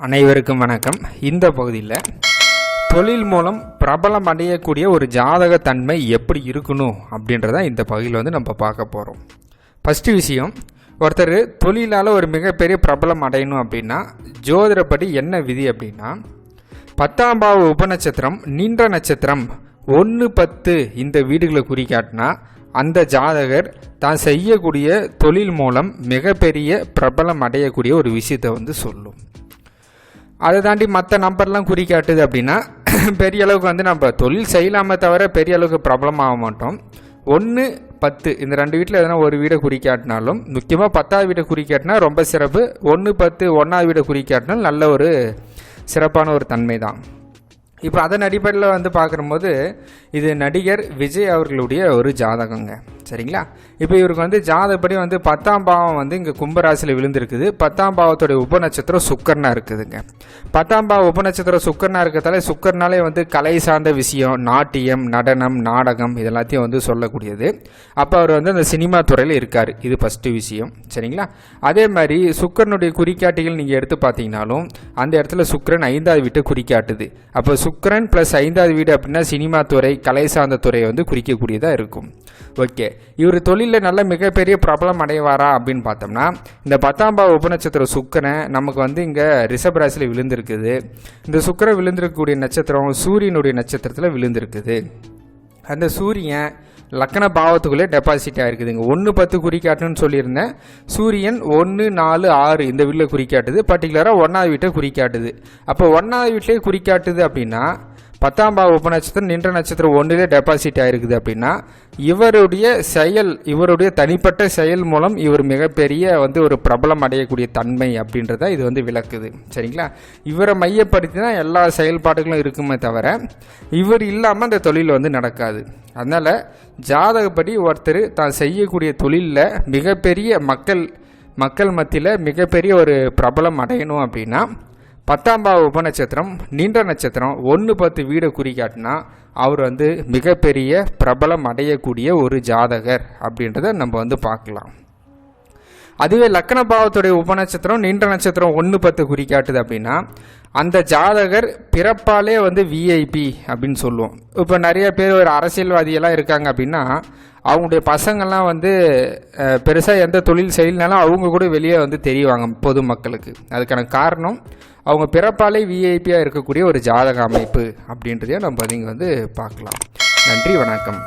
அனைவருக்கும் வணக்கம். இந்த பகுதியில் தொழில் மூலம் பிரபலம் அடையக்கூடிய ஒரு ஜாதக தன்மை எப்படி இருக்கணும் அப்படின்றத இந்த பகுதியில் வந்து நம்ம பார்க்க போகிறோம் ஃபஸ்ட்டு விஷயம் ஒருத்தர் தொழிலால் ஒரு மிகப்பெரிய பிரபலம் அடையணும் அப்படின்னா ஜோதிடப்படி என்ன விதி அப்படின்னா பத்தாம் பாவ உபநட்சத்திரம் நின்ற நட்சத்திரம் ஒன்று பத்து இந்த வீடுகளை குறிக்காட்டினா அந்த ஜாதகர் தான் செய்யக்கூடிய தொழில் மூலம் மிகப்பெரிய பிரபலம் அடையக்கூடிய ஒரு விஷயத்தை வந்து சொல்லும். அதை தாண்டி மற்ற நம்பர்லாம் குறிக்காட்டுது அப்படின்னா பெரிய அளவுக்கு வந்து நம்ம தொழில் செய்யலாமே தவிர பெரிய அளவுக்கு ப்ராப்ளம் ஆக மாட்டோம். ஒன்று பத்து. இந்த ரெண்டு வீட்டில் எதனா ஒரு வீடை குறிக்காட்டினாலும் முக்கியமாக பத்தாவது வீடை குறிக்காட்டினா ரொம்ப சிறப்பு. ஒன்று பத்து ஒன்றாவது வீடை குறிக்காட்டினால் நல்ல ஒரு சிறப்பான ஒரு தன்மை தான் இப்போ அதன் அடிப்படையில் வந்து பார்க்குறம்போது இது நடிகர் விஜய் அவர்களுடைய ஒரு ஜாதகங்க. சரிங்களா? இப்போ இவருக்கு வந்து ஜாதகப்படி வந்து பத்தாம் பாவம் வந்து இங்கே கும்பராசியில் விழுந்திருக்குது. பத்தாம் பாவத்துடைய உபநட்சத்திரம் சுக்கரனாக இருக்குதுங்க. பத்தாம் பாவ உபநட்சத்திரம் சுக்கரனாக இருக்கிறதால சுக்கரனாலே வந்து கலை சார்ந்த விஷயம் நாட்டியம் நடனம் நாடகம் இதெல்லாத்தையும் வந்து சொல்லக்கூடியது. அப்போ அவர் வந்து அந்த சினிமா துறையில் இருக்கார். இது ஃபஸ்ட்டு விஷயம். சரிங்களா? அதே மாதிரி சுக்கரனுடைய குறிக்காட்டிகள் நீங்கள் எடுத்து பார்த்தீங்கனாலும் அந்த இடத்துல சுக்கரன் ஐந்தாவது விட்டு குறிக்காட்டுது அப்போ சுக்கரன் ப்ளஸ் ஐந்தாவது வீடு அப்படின்னா சினிமா துறை கலை சார்ந்த துறையை வந்து குறிக்கக்கூடியதாக இருக்கும். ஓகே இவர் தொழிலில் நல்ல மிகப்பெரிய பிரபலம் அடைவாரா அப்படின்னு பார்த்தோம்னா இந்த பத்தாம் பாவ உபநட்சத்திர சுக்கரன் நமக்கு வந்து இங்கே ரிஷப ராசியில் விழுந்திருக்குது. இந்த சுக்கரன் விழுந்திருக்கக்கூடிய நட்சத்திரம் சூரியனுடைய நட்சத்திரத்தில் விழுந்திருக்குது. அந்த சூரியன் லக்கண பாவத்துக்குள்ளே டெபாசிட் ஆகிருக்குதுங்க ஒன்று பத்து குறிக்காட்டுன்னு சொல்லியிருந்தேன். சூரியன் ஒன்று நாலு ஆறு இந்த வீட்டில் குறிக்காட்டுது பர்டிகுலராக ஒன்றாவது வீட்டை குறிக்காட்டுது அப்போ ஒன்றாவது வீட்டிலே குறிக்காட்டுது அப்படின்னா பத்தாம் பாவ உபநட்சத்திரம் நின்ற நட்சத்திரம் ஒன்றிலே டெபாசிட் ஆயிருக்குது அப்படின்னா இவருடைய செயல் இவருடைய தனிப்பட்ட செயல் மூலம் இவர் மிகப்பெரிய வந்து ஒரு பிரபலம் அடையக்கூடிய தன்மை அப்படின்றத இது வந்து விளக்குது. சரிங்களா? இவரை மையப்படுத்தி தான் எல்லா செயல்பாடுகளும் இருக்குமே தவிர இவர் இல்லாமல் அந்த தொழில் வந்து நடக்காது. அதனால் ஜாதகப்படி ஒருத்தர் தான் செய்யக்கூடிய தொழிலில் மிகப்பெரிய மக்கள் மக்கள் மத்தியில் மிகப்பெரிய ஒரு பிரபலம் அடையணும் அப்படின்னா பத்தாம் பாவ உபநட்சத்திரம் நீண்ட நட்சத்திரம் ஒன்று பத்து வீடை குறிக்காட்டினா அவர் வந்து மிகப்பெரிய பிரபலம் அடையக்கூடிய ஒரு ஜாதகர் அப்படின்றத நம்ம வந்து பார்க்கலாம். அதுவே லக்கண பாவத்துடைய உபநட்சத்திரம் நீண்ட நட்சத்திரம் ஒன்று பத்து குறிக்காட்டுது அப்படின்னா அந்த ஜாதகர் பிறப்பாலே வந்து விஐபி அப்படின்னு சொல்லுவோம். இப்போ நிறைய பேர் ஒரு அரசியல்வாதியெல்லாம் இருக்காங்க அப்படின்னா அவங்களுடைய பசங்கள்லாம் வந்து பெருசாக எந்த தொழில் செய்யலனாலும் அவங்க கூட வெளியே வந்து தெரிவாங்க பொதுமக்களுக்கு. அதுக்கான காரணம் அவங்க பிறப்பாலே விஐபியாக இருக்கக்கூடிய ஒரு ஜாதக அமைப்பு அப்படின்றதையும் நம்ம இங்கே வந்து பார்க்கலாம். நன்றி வணக்கம்.